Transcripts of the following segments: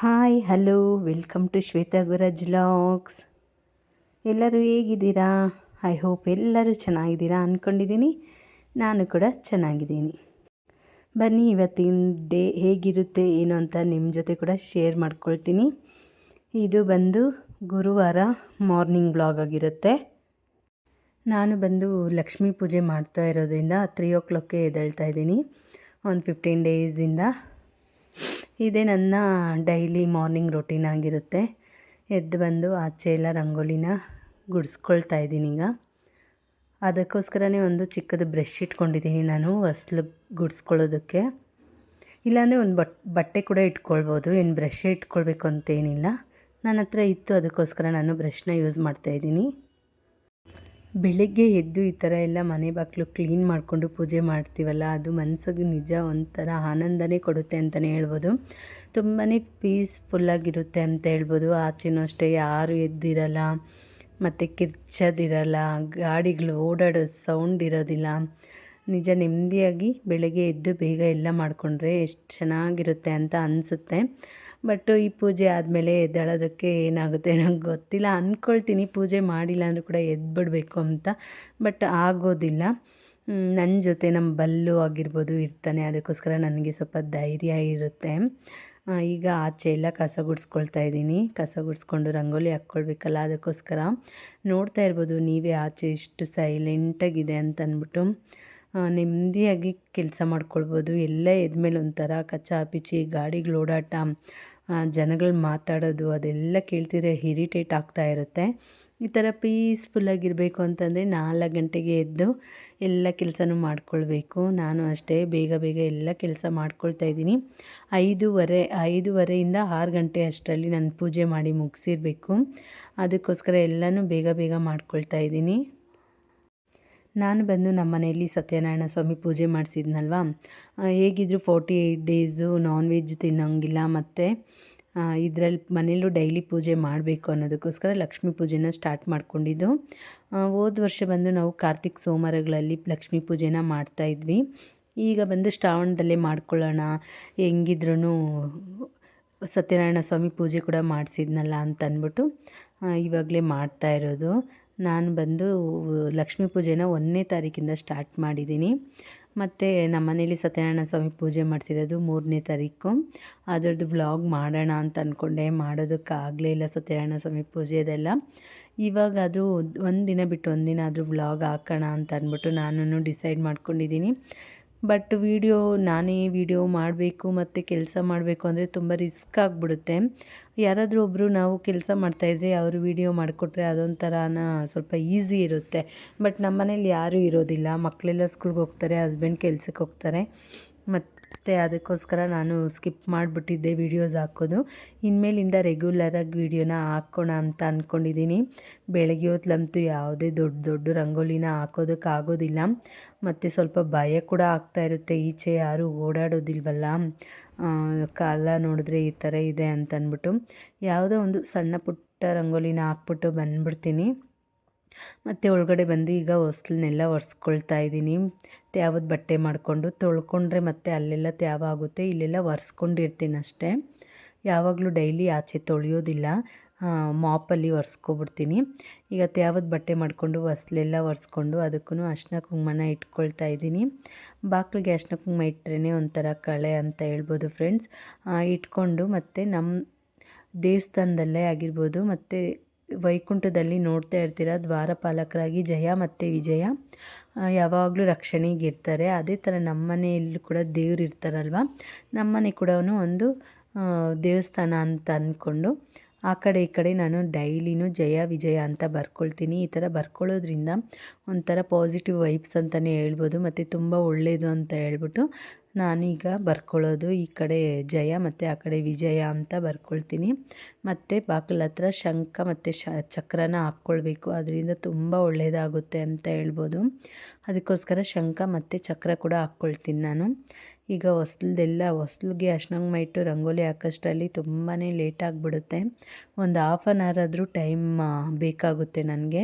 Hi, hello, welcome to Shweta Guraj vlogs ಎಲ್ಲರೂ ಹೇಗಿದ್ದೀರಾ? I hope ಎಲ್ಲರೂ ಚೆನ್ನಾಗಿದ್ದೀರಾ ಅಂದ್ಕೊಂಡಿದ್ದೀನಿ ನಾನು ಕೂಡ ಚೆನ್ನಾಗಿದ್ದೀನಿ. ಬನ್ನಿ, ಇವತ್ತಿನ ಡೇ ಹೇಗಿರುತ್ತೆ, ಏನು ಅಂತ ನಿಮ್ಮ ಜೊತೆ ಕೂಡ ಶೇರ್ ಮಾಡ್ಕೊಳ್ತೀನಿ. ಇದು ಬಂದು ಗುರುವಾರ ಮಾರ್ನಿಂಗ್ ಬ್ಲಾಗ್ ಆಗಿರುತ್ತೆ. ನಾನು ಬಂದು ಲಕ್ಷ್ಮೀ ಪೂಜೆ ಮಾಡ್ತಾ ಇರೋದ್ರಿಂದ ತ್ರೀ ಓ ಕ್ಲಾಕ್ಗೆ ಎದ್ದೇಳ್ತಾ ಇದ್ದೀನಿ. ಒಂದು ಫಿಫ್ಟೀನ್ ಡೇಸಿಂದ ಇದೇ ನನ್ನ ಡೈಲಿ ಮಾರ್ನಿಂಗ್ ರೊಟೀನ್ ಆಗಿರುತ್ತೆ. ಎದ್ದು ಬಂದು ಆಚೆ ಎಲ್ಲ ರಂಗೋಲಿನ ಗುಡಿಸ್ಕೊಳ್ತಾ ಇದ್ದೀನಿ ಈಗ. ಅದಕ್ಕೋಸ್ಕರನೇ ಒಂದು ಚಿಕ್ಕದು ಬ್ರಷ್ ಇಟ್ಕೊಂಡಿದ್ದೀನಿ ನಾನು ಹೊಸ್ಲು ಗುಡಿಸ್ಕೊಳ್ಳೋದಕ್ಕೆ. ಇಲ್ಲಾಂದರೆ ಒಂದು ಬಟ್, ಬಟ್ಟೆ ಕೂಡ ಇಟ್ಕೊಳ್ಬೋದು. ಏನು ಬ್ರಷೇ ಇಟ್ಕೊಳ್ಬೇಕು ಅಂತೇನಿಲ್ಲ. ನನ್ನ ಹತ್ರ ಇತ್ತು, ಅದಕ್ಕೋಸ್ಕರ ನಾನು ಬ್ರಷ್ನ ಯೂಸ್ ಮಾಡ್ತಾಯಿದ್ದೀನಿ ಬೆಳಿಗ್ಗೆ ಎದ್ದು ಈ ಥರ ಎಲ್ಲ ಮನೆ ಬಾಗಿಲು ಕ್ಲೀನ್ ಮಾಡಿಕೊಂಡು ಪೂಜೆ ಮಾಡ್ತೀವಲ್ಲ, ಅದು ಮನಸ್ಸಿಗೆ ನಿಜ ಒಂಥರ ಆನಂದನೇ ಕೊಡುತ್ತೆ ಅಂತಲೇ ಹೇಳ್ಬೋದು. ತುಂಬಾ ಪೀಸ್ಫುಲ್ಲಾಗಿರುತ್ತೆ ಅಂತ ಹೇಳ್ಬೋದು. ಆಚೆನೂ ಅಷ್ಟೇ, ಯಾರು ಎದ್ದಿರಲ್ಲ, ಮತ್ತು ಕಿರ್ಚೋದಿರಲ್ಲ, ಗಾಡಿಗಳು ಓಡಾಡೋ ಸೌಂಡ್ ಇರೋದಿಲ್ಲ. ನಿಜ ನೆಮ್ಮದಿಯಾಗಿ ಬೆಳಗ್ಗೆ ಎದ್ದು ಬೇಗ ಎಲ್ಲ ಮಾಡಿಕೊಂಡ್ರೆ ಎಷ್ಟು ಚೆನ್ನಾಗಿರುತ್ತೆ ಅಂತ ಅನಿಸುತ್ತೆ. ಬಟ್ ಈ ಪೂಜೆ ಆದಮೇಲೆ ಎದ್ದೇಳೋದಕ್ಕೆ ಏನಾಗುತ್ತೆ ನಂಗೆ ಗೊತ್ತಿಲ್ಲ. ಅಂದ್ಕೊಳ್ತೀನಿ ಪೂಜೆ ಮಾಡಿಲ್ಲ ಅಂದರೂ ಕೂಡ ಎದ್ಬಿಡಬೇಕು ಅಂತ, ಬಟ್ ಆಗೋದಿಲ್ಲ. ನನ್ನ ಜೊತೆ ನಮ್ಮ ಬಲ್ಲು ಆಗಿರ್ಬೋದು ಇರ್ತಾನೆ, ಅದಕ್ಕೋಸ್ಕರ ನನಗೆ ಸ್ವಲ್ಪ ಧೈರ್ಯ ಇರುತ್ತೆ. ಈಗ ಆಚೆ ಎಲ್ಲ ಕಸ ಗುಡಿಸ್ಕೊಳ್ತಾ ಇದ್ದೀನಿ. ಕಸ ಗುಡಿಸ್ಕೊಂಡು ರಂಗೋಲಿ ಹಾಕ್ಕೊಳ್ಬೇಕಲ್ಲ, ಅದಕ್ಕೋಸ್ಕರ ನೋಡ್ತಾ ಇರ್ಬೋದು, ನೀವೇ ಆಚೆ ಇಷ್ಟು ಸೈಲೆಂಟಾಗಿದೆ ಅಂತ ಅಂದ್ಬಿಟ್ಟು ನೆಮ್ಮದಿಯಾಗಿ ಕೆಲಸ ಮಾಡ್ಕೊಳ್ಬೋದು. ಎಲ್ಲ ಎದ್ಮೇಲೆ ಒಂಥರ ಕಚ್ಚಾ ಪಿಚಿ ಗಾಡಿಗಳು ಓಡಾಟ ಜನಗಳು ಮಾತಾಡೋದು, ಅದೆಲ್ಲ ಕೇಳ್ತಿದ್ರೆ ಹಿರಿಟೇಟ್ ಆಗ್ತಾ ಇರುತ್ತೆ. ಈ ಥರ ಪೀಸ್ಫುಲ್ಲಾಗಿರಬೇಕು ಅಂತಂದರೆ ನಾಲ್ಕು ಗಂಟೆಗೆ ಎದ್ದು ಎಲ್ಲ ಕೆಲಸನೂ ಮಾಡ್ಕೊಳ್ಬೇಕು. ನಾನು ಅಷ್ಟೇ ಬೇಗ ಬೇಗ ಎಲ್ಲ ಕೆಲಸ ಮಾಡ್ಕೊಳ್ತಾ ಇದ್ದೀನಿ. ಐದೂವರೆ, ಐದೂವರೆಯಿಂದ ಆರು ಗಂಟೆ ಅಷ್ಟರಲ್ಲಿ ನಾನು ಪೂಜೆ ಮಾಡಿ ಮುಗಿಸಿರ್ಬೇಕು. ಅದಕ್ಕೋಸ್ಕರ ಎಲ್ಲನೂ ಬೇಗ ಬೇಗ ಮಾಡ್ಕೊಳ್ತಾ ಇದ್ದೀನಿ. ನಾನು ಬಂದು ನಮ್ಮ ಮನೆಯಲ್ಲಿ ಸತ್ಯನಾರಾಯಣ ಸ್ವಾಮಿ ಪೂಜೆ ಮಾಡಿಸಿದ್ನಲ್ವ? ಹೇಗಿದ್ರು forty eight days non veg ತಿನ್ನೋಂಗಿಲ್ಲ, ಮತ್ತು ಇದರಲ್ಲಿ ಮನೆಯಲ್ಲೂ ಡೈಲಿ ಪೂಜೆ ಮಾಡಬೇಕು ಅನ್ನೋದಕ್ಕೋಸ್ಕರ ಲಕ್ಷ್ಮೀ ಪೂಜೆನ ಸ್ಟಾರ್ಟ್ ಮಾಡ್ಕೊಂಡಿದ್ದು. ಹೋದ ವರ್ಷ ಬಂದು ನಾವು ಕಾರ್ತಿಕ್ ಸೋಮವಾರಗಳಲ್ಲಿ ಲಕ್ಷ್ಮೀ ಪೂಜೆನ ಮಾಡ್ತಾಯಿದ್ವಿ ಈಗ ಬಂದು ಶ್ರಾವಣದಲ್ಲೇ ಮಾಡ್ಕೊಳ್ಳೋಣ ಹೆಂಗಿದ್ರೂ ಸತ್ಯನಾರಾಯಣ ಸ್ವಾಮಿ ಪೂಜೆ ಕೂಡ ಮಾಡಿಸಿದ್ನಲ್ಲ ಅಂತ ಅಂದ್ಬಿಟ್ಟು ಇವಾಗಲೇ ಮಾಡ್ತಾ ಇರೋದು. ನಾನು ಬಂದು ಲಕ್ಷ್ಮೀ ಪೂಜೆನ ಒಂದನೇ ತಾರೀಕಿಂದ ಸ್ಟಾರ್ಟ್ ಮಾಡಿದ್ದೀನಿ. ಮತ್ತು ನಮ್ಮ ಮನೇಲಿ ಸತ್ಯನಾರಾಯಣ ಸ್ವಾಮಿ ಪೂಜೆ ಮಾಡಿಸಿರೋದು ಮೂರನೇ ತಾರೀಕು. ಅದರದ್ದು ಬ್ಲಾಗ್ ಮಾಡೋಣ ಅಂತ ಅಂದ್ಕೊಂಡೆ ಮಾಡೋದಕ್ಕಾಗಲೇ ಇಲ್ಲ ಸತ್ಯನಾರಾಯಣ ಸ್ವಾಮಿ ಪೂಜೆದೆಲ್ಲ ಇವಾಗ ಅದು ಒಂದು ದಿನ ಬಿಟ್ಟು ಒಂದಿನ ದಿನ ಆದರೂ ಬ್ಲಾಗ್ ಹಾಕೋಣ ಅಂತ ಅಂದ್ಬಿಟ್ಟು ನಾನು ಡಿಸೈಡ್ ಮಾಡ್ಕೊಂಡಿದ್ದೀನಿ. ಬಟ್ ವೀಡಿಯೋ, ನಾನೇ ವೀಡಿಯೋ ಮಾಡಬೇಕು ಮತ್ತು ಕೆಲಸ ಮಾಡಬೇಕು ಅಂದರೆ ತುಂಬ ರಿಸ್ಕ್ ಆಗಿಬಿಡುತ್ತೆ. ಯಾರಾದರೂ ಒಬ್ಬರು ನಾವು ಕೆಲಸ ಮಾಡ್ತಾಯಿದ್ರೆ ಅವರು ವೀಡಿಯೋ ಮಾಡಿಕೊಟ್ರೆ ಅದೊಂಥರನ ಸ್ವಲ್ಪ ಈಸಿ ಇರುತ್ತೆ. ಬಟ್ ನಮ್ಮ ಮನೇಲಿ ಯಾರೂ ಇರೋದಿಲ್ಲ. ಮಕ್ಕಳೆಲ್ಲ ಸ್ಕೂಲ್ಗೆ ಹೋಗ್ತಾರೆ, ಹಸ್ಬೆಂಡ್ ಕೆಲ್ಸಕ್ಕೆ ಹೋಗ್ತಾರೆ. ಮತ್ತು ಅದಕ್ಕೋಸ್ಕರ ನಾನು ಸ್ಕಿಪ್ ಮಾಡಿಬಿಟ್ಟಿದ್ದೆ ವೀಡಿಯೋಸ್ ಹಾಕೋದು. ಇನ್ಮೇಲಿಂದ ರೆಗ್ಯುಲರಾಗಿ ವೀಡಿಯೋನ ಹಾಕೋಣ ಅಂತ ಅಂದ್ಕೊಂಡಿದ್ದೀನಿ ಬೆಳಗ್ಗೆ ಹೊತ್ತಲಂತೂ ಯಾವುದೇ ದೊಡ್ಡ ದೊಡ್ಡ ರಂಗೋಲಿನ ಹಾಕೋದಕ್ಕಾಗೋದಿಲ್ಲ. ಮತ್ತು ಸ್ವಲ್ಪ ಭಯ ಕೂಡ ಆಗ್ತಾ ಇರುತ್ತೆ. ಈಚೆ ಯಾರೂ ಓಡಾಡೋದಿಲ್ವಲ್ಲ? ಕಾಲ ನೋಡಿದ್ರೆ ಈ ಥರ ಇದೆ ಅಂತ ಅಂದ್ಬಿಟ್ಟು ಯಾವುದೋ ಒಂದು ಸಣ್ಣ ಪುಟ್ಟ ರಂಗೋಲಿನ ಹಾಕ್ಬಿಟ್ಟು ಬಂದ್ಬಿಡ್ತೀನಿ. ಮತ್ತು ಒಳಗಡೆ ಬಂದು ಈಗ ಹೊಸ್ಲನ್ನೆಲ್ಲ ಒರೆಸ್ಕೊಳ್ತಾ ಇದ್ದೀನಿ. ತ್ಯಾವದ ಬಟ್ಟೆ ಮಾಡಿಕೊಂಡು ತೊಳ್ಕೊಂಡ್ರೆ ಮತ್ತೆ ಅಲ್ಲೆಲ್ಲ ತ್ಯಾವ ಆಗುತ್ತೆ, ಇಲ್ಲೆಲ್ಲ ಒರೆಸ್ಕೊಂಡಿರ್ತೀನಿ ಅಷ್ಟೇ. ಯಾವಾಗಲೂ ಡೈಲಿ ಆಚೆ ತೊಳೆಯೋದಿಲ್ಲ ಮಾಪಲ್ಲಿ ಒರೆಸ್ಕೊಬಿಡ್ತೀನಿ. ಈಗ ತ್ಯಾವದ ಬಟ್ಟೆ ಮಾಡಿಕೊಂಡು ಹೊಸ್ಲೆಲ್ಲ ಒರೆಸ್ಕೊಂಡು ಅದಕ್ಕೂ ಅರ್ಶಿನ ಕುಂಕುಮನ ಇಟ್ಕೊಳ್ತಾ ಇದ್ದೀನಿ. ಬಾಗಿಲಿಗೆ ಅರ್ಶಿನ ಕುಂಕುಮ ಇಟ್ಟರೆ ಒಂಥರ ಕಳೆ ಅಂತ ಹೇಳ್ಬೋದು ಫ್ರೆಂಡ್ಸ್ ಇಟ್ಕೊಂಡು ಮತ್ತು ನಮ್ಮ ದೇವಸ್ಥಾನದಲ್ಲೇ ಆಗಿರ್ಬೋದು, ಮತ್ತು ವೈಕುಂಠದಲ್ಲಿ ನೋಡ್ತಾ ಇರ್ತೀರ? ದ್ವಾರಪಾಲಕರಾಗಿ ಜಯ ಮತ್ತು ವಿಜಯ. ಯಾವಾಗಲೂ ರಕ್ಷಣೆಗೆ ಇರ್ತಾರೆ ಅದೇ ಥರ ನಮ್ಮ ಮನೆಯಲ್ಲೂ ಕೂಡ ದೇವ್ರು ಇರ್ತಾರಲ್ವ? ನಮ್ಮ ಮನೆ ಕೂಡ ಒಂದು ದೇವಸ್ಥಾನ ಅಂತ ಅಂದ್ಕೊಂಡು ಆ ಕಡೆ ಈ ಕಡೆ ನಾನು ಡೈಲಿನೂ ಜಯ, ವಿಜಯ ಅಂತ ಬರ್ಕೊಳ್ತೀನಿ. ಈ ಥರ ಬರ್ಕೊಳ್ಳೋದ್ರಿಂದ ಒಂಥರ ಪಾಸಿಟಿವ್ ವೈಬ್ಸ್ ಅಂತಲೇ ಹೇಳ್ಬೋದು. ಮತ್ತು ತುಂಬ ಒಳ್ಳೆಯದು ಅಂತ ಹೇಳ್ಬಿಟ್ಟು ನಾನೀಗ ಬರ್ಕೊಳ್ಳೋದು ಈ ಕಡೆ ಜಯ ಮತ್ತು ಆ ಕಡೆ ವಿಜಯ ಅಂತ ಬರ್ಕೊಳ್ತೀನಿ. ಮತ್ತು ಬಾಕಲ ಹತ್ರ ಶಂಖ ಮತ್ತು ಶ, ಚಕ್ರನ ಹಾಕ್ಕೊಳ್ಬೇಕು. ಅದರಿಂದ ತುಂಬ ಒಳ್ಳೆಯದಾಗುತ್ತೆ ಅಂತ ಹೇಳ್ಬೋದು. ಅದಕ್ಕೋಸ್ಕರ ಶಂಖ ಮತ್ತು ಚಕ್ರ ಕೂಡ ಹಾಕ್ಕೊಳ್ತೀನಿ ನಾನು. ಈಗ ಹೊಸ್ಲದೆಲ್ಲ, ಹೊಸ್ಲಿಗೆ ಅರ್ಶಿನ ಇಟ್ಟು ರಂಗೋಲಿ ಹಾಕೋಷ್ಟರಲ್ಲಿ ತುಂಬಾ ಲೇಟ್ ಆಗಿಬಿಡುತ್ತೆ. ಒಂದು ಹಾಫ್ ಆನ್ ಅವರ್ ಆದರೂ ಟೈಮ್ ಬೇಕಾಗುತ್ತೆ ನನಗೆ.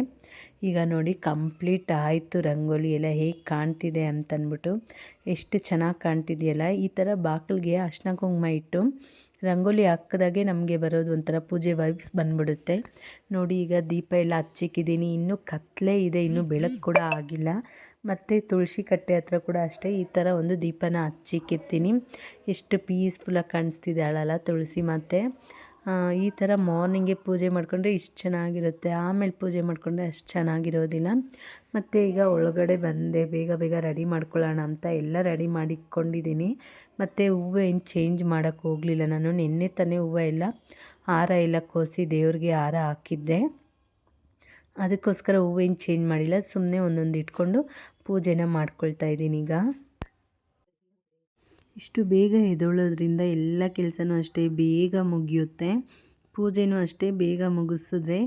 ಈಗ ನೋಡಿ ಕಂಪ್ಲೀಟ್ ಆಯಿತು ರಂಗೋಲಿ ಎಲ್ಲ ಹೇಗೆ ಕಾಣ್ತಿದೆ ಅಂತನ್ಬಿಟ್ಟು. ಎಷ್ಟು ಚೆನ್ನಾಗಿ ಕಾಣ್ತಿದೆಯಲ್ಲ, ಈ ಥರ ಬಾಗಿಲಿಗೆ ಅರ್ಶಿನ ಕುಂಕುಮ ಇಟ್ಟು ರಂಗೋಲಿ ಹಾಕಿದಾಗೆ ನಮಗೆ ಬರೋದು ಒಂಥರ ಪೂಜೆ ವೈಬ್ಸ್ ಬಂದ್ಬಿಡುತ್ತೆ. ನೋಡಿ ಈಗ ದೀಪ ಎಲ್ಲ ಹಚ್ಚಿಕ್ಕಿದ್ದೀನಿ, ಇನ್ನೂ ಕತ್ತಲೆ ಇದೆ, ಇನ್ನೂ ಬೆಳಕು ಕೂಡ ಆಗಿಲ್ಲ. ಮತ್ತು ತುಳಸಿ ಕಟ್ಟೆ ಹತ್ರ ಕೂಡ ಅಷ್ಟೇ ಈ ಥರ ಒಂದು ದೀಪನ ಹಚ್ಚಿಕ್ಕಿರ್ತೀನಿ. ಎಷ್ಟು ಪೀಸ್ಫುಲ್ಲಾಗಿ ಕಾಣಿಸ್ತಿದ್ದಾಳಲ್ಲ ತುಳಸಿ ಮಾತೆ. ಈ ಥರ ಮಾರ್ನಿಂಗೆ ಪೂಜೆ ಮಾಡಿಕೊಂಡ್ರೆ ಇಷ್ಟು ಚೆನ್ನಾಗಿರುತ್ತೆ. ಆಮೇಲೆ ಪೂಜೆ ಮಾಡಿಕೊಂಡ್ರೆ ಅಷ್ಟು ಚೆನ್ನಾಗಿರೋದಿಲ್ಲ. ಮತ್ತು ಈಗ ಒಳಗಡೆ ಬಂದೆ, ಬೇಗ ಬೇಗ ರೆಡಿ ಮಾಡ್ಕೊಳ್ಳೋಣ ಅಂತ ಎಲ್ಲ ರೆಡಿ ಮಾಡಿಕೊಂಡಿದ್ದೀನಿ. ಮತ್ತು ಹೂವು ಏನು ಚೇಂಜ್ ಮಾಡೋಕ್ಕೆ ಹೋಗಲಿಲ್ಲ ನಾನು. ನಿನ್ನೆ ತಾನೇ ಹೂವು ಎಲ್ಲ ಹಾರ ಎಲ್ಲ ಕೋಸಿ ದೇವ್ರಿಗೆ ಹಾರ ಹಾಕಿದ್ದೆ. ಅದಕ್ಕೋಸ್ಕರ ಹೂವೇನು ಚೇಂಜ್ ಮಾಡಿಲ್ಲ ಸುಮ್ಮನೆ ಒಂದೊಂದು ಇಟ್ಕೊಂಡು ಪೂಜೆನ ಮಾಡ್ಕೊಳ್ತಾ ಇದ್ದೀನಿ ಈಗ. ಇಷ್ಟು ಬೇಗ ಎದೊಳೋದ್ರಿಂದ ಎಲ್ಲ ಕೆಲಸನೂ ಅಷ್ಟೇ ಬೇಗ ಮುಗಿಯುತ್ತೆ. ಪೂಜೆನೂ ಅಷ್ಟೇ ಬೇಗ ಮುಗಿಸಿದ್ರೆ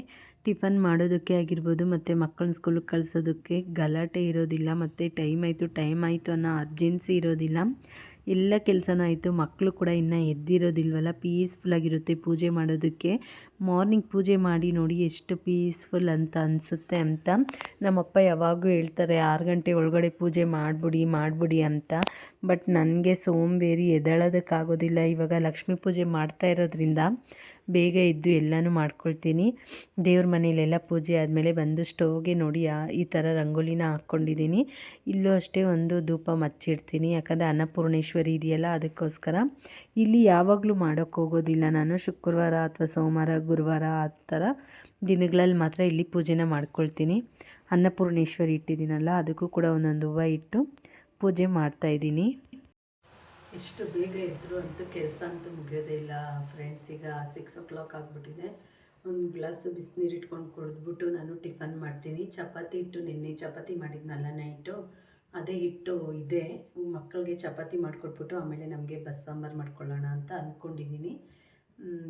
ಟಿಫನ್ ಮಾಡೋದಕ್ಕೆ ಆಗಿರ್ಬೋದು, ಮತ್ತು ಮಕ್ಕಳನ್ನ ಸ್ಕೂಲಿಗೆ ಕಳಿಸೋದಕ್ಕೆ ಗಲಾಟೆ ಇರೋದಿಲ್ಲ, ಮತ್ತು ಟೈಮ್ ಆಯಿತು ಟೈಮ್ ಆಯಿತು ಅನ್ನೋ ಅರ್ಜೆನ್ಸಿ ಇರೋದಿಲ್ಲ. ಎಲ್ಲ ಕೆಲಸನೂ ಆಯಿತು. ಮಕ್ಕಳು ಕೂಡ ಇನ್ನೂ ಎದ್ದಿರೋದಿಲ್ವಲ್ಲ? ಪೀಸ್ಫುಲ್ಲಾಗಿರುತ್ತೆ ಪೂಜೆ ಮಾಡೋದಕ್ಕೆ. ಮಾರ್ನಿಂಗ್ ಪೂಜೆ ಮಾಡಿ ನೋಡಿ ಎಷ್ಟು ಪೀಸ್ಫುಲ್ ಅಂತ ಅನಿಸುತ್ತೆ ಅಂತ ನಮ್ಮಪ್ಪ ಯಾವಾಗೂ ಹೇಳ್ತಾರೆ, ಆರು ಗಂಟೆ ಒಳಗಡೆ ಪೂಜೆ ಮಾಡಿಬಿಡಿ ಮಾಡಿಬಿಡಿ ಅಂತ. ಬಟ್ ನನಗೆ ಸೋಂಬೇರಿ ಎದಳೋದಕ್ಕಾಗೋದಿಲ್ಲ. ಇವಾಗ ಲಕ್ಷ್ಮೀ ಪೂಜೆ ಮಾಡ್ತಾ ಇರೋದ್ರಿಂದ ಬೇಗ ಎದ್ದು ಎಲ್ಲನೂ ಮಾಡ್ಕೊಳ್ತೀನಿ. ದೇವ್ರ ಮನೇಲೆಲ್ಲ ಪೂಜೆ ಆದಮೇಲೆ ಬಂದು ಸ್ಟೋವ್ಗೆ ನೋಡಿ ಈ ಥರ ರಂಗೋಲಿನ ಹಾಕ್ಕೊಂಡಿದ್ದೀನಿ. ಇಲ್ಲೂ ಅಷ್ಟೇ ಒಂದು ಧೂಪ ಮಚ್ಚಿಡ್ತೀನಿ. ಯಾಕಂದರೆ ಅನ್ನಪೂರ್ಣೇಶ್ವರಿ ಇದೆಯಲ್ಲ, ಅದಕ್ಕೋಸ್ಕರ. ಇಲ್ಲಿ ಯಾವಾಗಲೂ ಮಾಡೋಕ್ಕೆ ಹೋಗೋದಿಲ್ಲ ನಾನು. ಶುಕ್ರವಾರ ಅಥವಾ ಸೋಮವಾರ, ಗುರುವಾರ ಆ ಥರ ದಿನಗಳಲ್ಲಿ ಮಾತ್ರ ಇಲ್ಲಿ ಪೂಜೆನ ಮಾಡ್ಕೊಳ್ತೀನಿ. ಅನ್ನಪೂರ್ಣೇಶ್ವರಿ ಇಟ್ಟಿದ್ದೀನಲ್ಲ, ಅದಕ್ಕೂ ಕೂಡ ಒಂದೊಂದು ಹೂವು ಇಟ್ಟು ಪೂಜೆ ಮಾಡ್ತಾಯಿದ್ದೀನಿ ಎಷ್ಟು ಬೇಗ ಇದ್ದರು ಅಂತೂ ಕೆಲಸ ಅಂತೂ ಮುಗಿಯೋದೇ ಇಲ್ಲ. ಫ್ರೆಂಡ್ಸ್ ಈಗ ಸಿಕ್ಸ್ ಓ ಕ್ಲಾಕ್ ಆಗಿಬಿಟ್ಟಿದೆ. ಒಂದು ಗ್ಲಾಸ್ ಬಿಸಿನೀರು ಇಟ್ಕೊಂಡು ಕುಡಿದ್ಬಿಟ್ಟು ನಾನು ಟಿಫನ್ ಮಾಡ್ತೀನಿ. ಚಪಾತಿ ಹಿಟ್ಟು ನಿನ್ನೆ ಚಪಾತಿ ಮಾಡಿದ್ನಲ್ಲ ನೈಟು ಅದೇ ಹಿಟ್ಟು ಇದೆ. ಮಕ್ಕಳಿಗೆ ಚಪಾತಿ ಮಾಡಿಕೊಟ್ಬಿಟ್ಟು ಆಮೇಲೆ ನಮಗೆ ಬಸ್ ಸಾಂಬಾರು ಮಾಡ್ಕೊಳ್ಳೋಣ ಅಂತ ಅಂದ್ಕೊಂಡಿದ್ದೀನಿ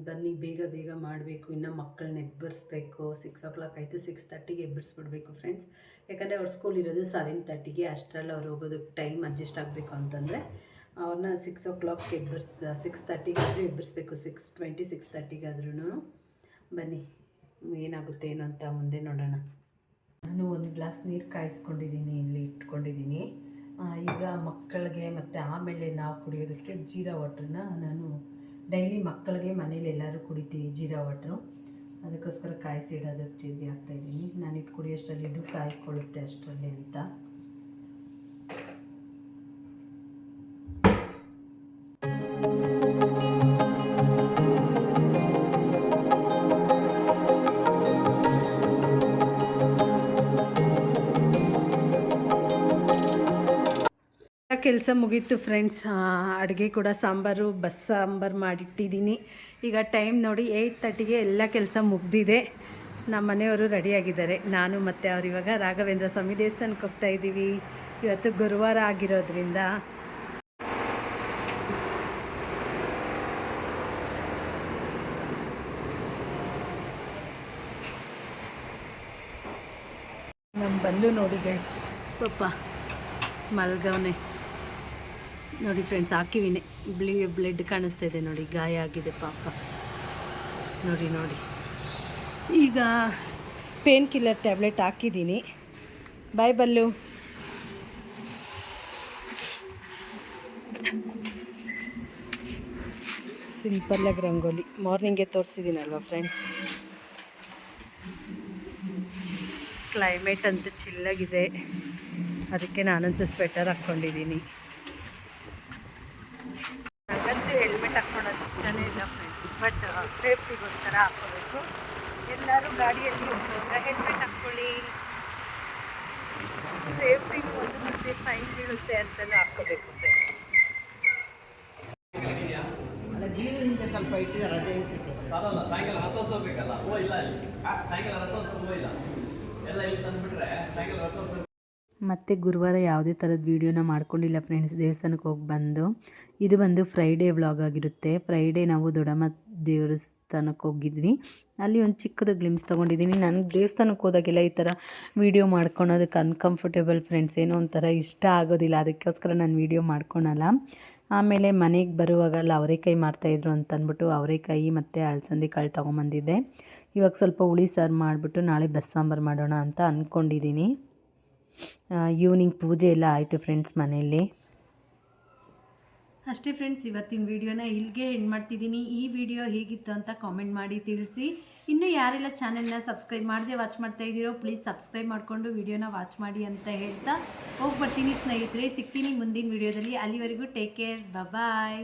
ಬನ್ನಿ, ಬೇಗ ಬೇಗ ಮಾಡಬೇಕು. ಇನ್ನು ಮಕ್ಕಳನ್ನ ಎಬ್ಬರಿಸ್ಬೇಕು ಸಿಕ್ಸ್ ಓ ಕ್ಲಾಕ್ ಆಯಿತು. ಸಿಕ್ಸ್ ತರ್ಟಿಗೆ ಎಬ್ಬರಿಸ್ಬಿಡ್ಬೇಕು ಫ್ರೆಂಡ್ಸ್ ಯಾಕಂದರೆ ಅವ್ರ ಸ್ಕೂಲ್ ಇರೋದು ಸೆವೆನ್ ತರ್ಟಿಗೆ ಅಷ್ಟರಲ್ಲಿ ಅವ್ರು ಹೋಗೋದಕ್ಕೆ ಟೈಮ್ ಅಡ್ಜಸ್ಟ್ ಆಗಬೇಕು ಅಂತಂದರೆ ಅವ್ರನ್ನ ಸಿಕ್ಸ್ ಓ ಕ್ಲಾಕ್ಗೆ ಎಬ್ಬರ್ಸ್ ಸಿಕ್ಸ್ ತರ್ಟಿಗಾದರೂ ಎಬ್ಬರಿಸ್ಬೇಕು ಸಿಕ್ಸ್ ಟ್ವೆಂಟಿ ಸಿಕ್ಸ್ ತರ್ಟಿಗಾದ್ರೂ ಬನ್ನಿ, ಏನಾಗುತ್ತೆ, ಏನು ಅಂತ ಮುಂದೆ ನೋಡೋಣ. ನಾನು ಒಂದು ಗ್ಲಾಸ್ ನೀರು ಕಾಯಿಸ್ಕೊಂಡಿದ್ದೀನಿ, ಇಲ್ಲಿ ಇಟ್ಕೊಂಡಿದ್ದೀನಿ. ಈಗ ಮಕ್ಕಳಿಗೆ ಮತ್ತು ಆಮೇಲೆ ನಾವು ಕುಡಿಯೋದಕ್ಕೆ ಜೀರಾ ವಾಟ್ರನ್ನ ನಾನು ಡೈಲಿ ಮಕ್ಕಳಿಗೆ ಮನೇಲಿ ಎಲ್ಲರೂ ಕುಡಿತೀವಿ ಜೀರಾ ವಾಟ್ರು ಅದಕ್ಕೋಸ್ಕರ ಕಾಯಿಸಿ ಇಡೋದಕ್ಕೆ ಜೀರಿಗೆ ಹಾಕ್ತಾಯಿದ್ದೀನಿ ನಾನು ಇದು ಕುಡಿಯೋಷ್ಟರಲ್ಲಿ, ಇದು ಕಾಯ್ಕೊಳ್ಳುತ್ತೆ ಅಷ್ಟರಲ್ಲಿ ಅಂತ. ಕೆಲಸ ಮುಗೀತು ಫ್ರೆಂಡ್ಸ್ ಅಡುಗೆ ಕೂಡ ಸಾಂಬಾರು ಬಸ್ ಸಾಂಬಾರು ಮಾಡಿಟ್ಟಿದ್ದೀನಿ. ಈಗ ಟೈಮ್ ನೋಡಿ ಏಯ್ಟ್ ತರ್ಟಿಗೆ ಎಲ್ಲ ಕೆಲಸ ಮುಗ್ದಿದೆ. ನಮ್ಮ ಮನೆಯವರು ರೆಡಿಯಾಗಿದ್ದಾರೆ ನಾನು ಮತ್ತು ಅವ್ರು ಇವಾಗ ರಾಘವೇಂದ್ರ ಸ್ವಾಮಿ ದೇವಸ್ಥಾನಕ್ಕೆ ಹೋಗ್ತಾ ಇದ್ದೀವಿ. ಇವತ್ತು ಗುರುವಾರ ಆಗಿರೋದ್ರಿಂದ. ನಮ್ಮ ಬಲ್ಲು ನೋಡಿ ಗೈಸ್ ಪಪ್ಪ ಮಲ್ಗವನೆ. ನೋಡಿ ಫ್ರೆಂಡ್ಸ್ ಹಾಕಿವಿನೇ ಬ್ಲಿ ಬ್ಲಡ್ ಕಾಣಿಸ್ತಾ ಇದೆ ನೋಡಿ, ಗಾಯ ಆಗಿದೆ ಪಾಪ. ನೋಡಿ ನೋಡಿ. ಈಗ ಪೇನ್ ಕಿಲ್ಲರ್ ಟ್ಯಾಬ್ಲೆಟ್ ಹಾಕಿದ್ದೀನಿ. ಬಾಯ್ ಬಲ್ಲು. ಸಿಂಪಲ್ಲಾಗಿ ರಂಗೋಲಿ. ಮಾರ್ನಿಂಗೇ ತೋರಿಸಿದ್ದೀನಲ್ವ ಫ್ರೆಂಡ್ಸ್ ಕ್ಲೈಮೇಟ್ ಅಂತೂ ಚಿಲ್ಲಾಗಿದೆ ಅದಕ್ಕೆ ನಾನಂತೂ ಸ್ವೆಟರ್ ಹಾಕ್ಕೊಂಡಿದ್ದೀನಿ ಇಷ್ಟನೇ ಇಲ್ಲ ಫ್ರೆಂಡ್ಸ್ ಬಟ್ ಸೇಫ್ಟಿಗೋಸ್ಕರ ಹಾಕ್ಕೋಬೇಕು. ಎಲ್ಲರೂ ಗಾಡಿಯಲ್ಲಿ ಹೋಗುವಾಗ ಹೆಲ್ಮೆಟ್ ಹಾಕ್ಕೊಳ್ಳಿ. ಸೇಫ್ಟಿಗೂ ಒಂದು ಮತ್ತೆ ಫೈನ್ ಬೀಳುತ್ತೆ ಅಂತಲೂ ಹಾಕ್ಕೋಬೇಕು ಫ್ರೆಂಡ್ಸ್ ಸ್ವಲ್ಪ ಇಟ್ಟಿದ್ದಾರೆ ಅದೇ ಅನ್ಸುತ್ತೆ. ಸಾಲಲ್ಲ ಸಾಯಂಕಾಲ ರಥೋತ್ಸವ ಬೇಕಲ್ಲ ಹೂವು ಇಲ್ಲ ಇಲ್ಲಿ ಸಾಯಂಕಾಲ ರಥೋತ್ಸವ ಹೂವು ಇಲ್ಲ. ಎಲ್ಲ ಇಲ್ಲಿ ತಂದುಬಿಟ್ರೆ ಸಾಯಂಕಾಲ ರಥೋತ್ಸವ ಮತ್ತು ಗುರುವಾರ ಯಾವುದೇ ಥರದ ವೀಡಿಯೋನ ಮಾಡ್ಕೊಂಡಿಲ್ಲ ಫ್ರೆಂಡ್ಸ್. ದೇವಸ್ಥಾನಕ್ಕೆ ಹೋಗಿ ಬಂದು, ಇದು ಬಂದು ಫ್ರೈಡೇ ವ್ಲಾಗ್ ಆಗಿರುತ್ತೆ. ಫ್ರೈಡೇ ನಾವು ದೊಡ್ಡಮ್ಮ ದೇವಸ್ಥಾನಕ್ಕೆ ಹೋಗಿದ್ವಿ. ಅಲ್ಲಿ ಒಂದು ಚಿಕ್ಕದು ಗ್ಲಿಮ್ಸ್ ತೊಗೊಂಡಿದ್ದೀನಿ ನನಗೆ ದೇವಸ್ಥಾನಕ್ಕೆ ಹೋದಾಗೆಲ್ಲ ಈ ಥರ ವೀಡಿಯೋ ಮಾಡ್ಕೊಳೋದಕ್ಕೆ ಅನ್ಕಂಫರ್ಟೇಬಲ್ ಫ್ರೆಂಡ್ಸ್ ಏನೋ ಒಂಥರ ಇಷ್ಟ ಆಗೋದಿಲ್ಲ. ಅದಕ್ಕೋಸ್ಕರ ನಾನು ವೀಡಿಯೋ ಮಾಡ್ಕೊಳಲ್ಲ. ಆಮೇಲೆ ಮನೆಗೆ ಬರುವಾಗ ಅಲ್ಲಿ ಅವರೆಕಾಯಿ ಮಾಡ್ತಾಯಿದ್ರು ಅಂತ ಅಂದ್ಬಿಟ್ಟು ಅವರೆಕಾಯಿ ಮತ್ತು ಅಳಸಂದಿ ಕಾಳು ತೊಗೊಂಬಂದಿದ್ದೆ. ಇವಾಗ ಸ್ವಲ್ಪ ಹುಳಿ ಸಾರು ಮಾಡಿಬಿಟ್ಟು ನಾಳೆ ಬಸ್ಸಾಂಬಾರು ಮಾಡೋಣ ಅಂತ ಅಂದ್ಕೊಂಡಿದ್ದೀನಿ ಈವ್ನಿಂಗ್ ಪೂಜೆ ಎಲ್ಲ ಆಯಿತು ಫ್ರೆಂಡ್ಸ್ ಮನೆಯಲ್ಲಿ. ಅಷ್ಟೇ ಫ್ರೆಂಡ್ಸ್ ಇವತ್ತಿನ ವಿಡಿಯೋನ ಇಲ್ಲಿಗೆ ಎಂಡ್ ಮಾಡ್ತಿದ್ದೀನಿ. ಈ ವಿಡಿಯೋ ಹೇಗಿತ್ತು ಅಂತ ಕಾಮೆಂಟ್ ಮಾಡಿ ತಿಳಿಸಿ. ಇನ್ನೂ ಯಾರೆಲ್ಲ ಚಾನೆಲ್ನ ಸಬ್ಸ್ಕ್ರೈಬ್ ಮಾಡದೆ ವಾಚ್ ಮಾಡ್ತಾ ಇದ್ದೀರೋ ಪ್ಲೀಸ್ ಸಬ್ಸ್ಕ್ರೈಬ್ ಮಾಡಿಕೊಂಡು ವಿಡಿಯೋನ ವಾಚ್ ಮಾಡಿ ಅಂತ ಹೇಳ್ತಾ ಹೋಗಿ ಬರ್ತೀನಿ ಸ್ನೇಹಿತರೆ. ಸಿಗ್ತೀನಿ ಮುಂದಿನ ವಿಡಿಯೋದಲ್ಲಿ. ಅಲ್ಲಿವರೆಗೂ ಟೇಕ್ ಕೇರ್ ಬಾಯ್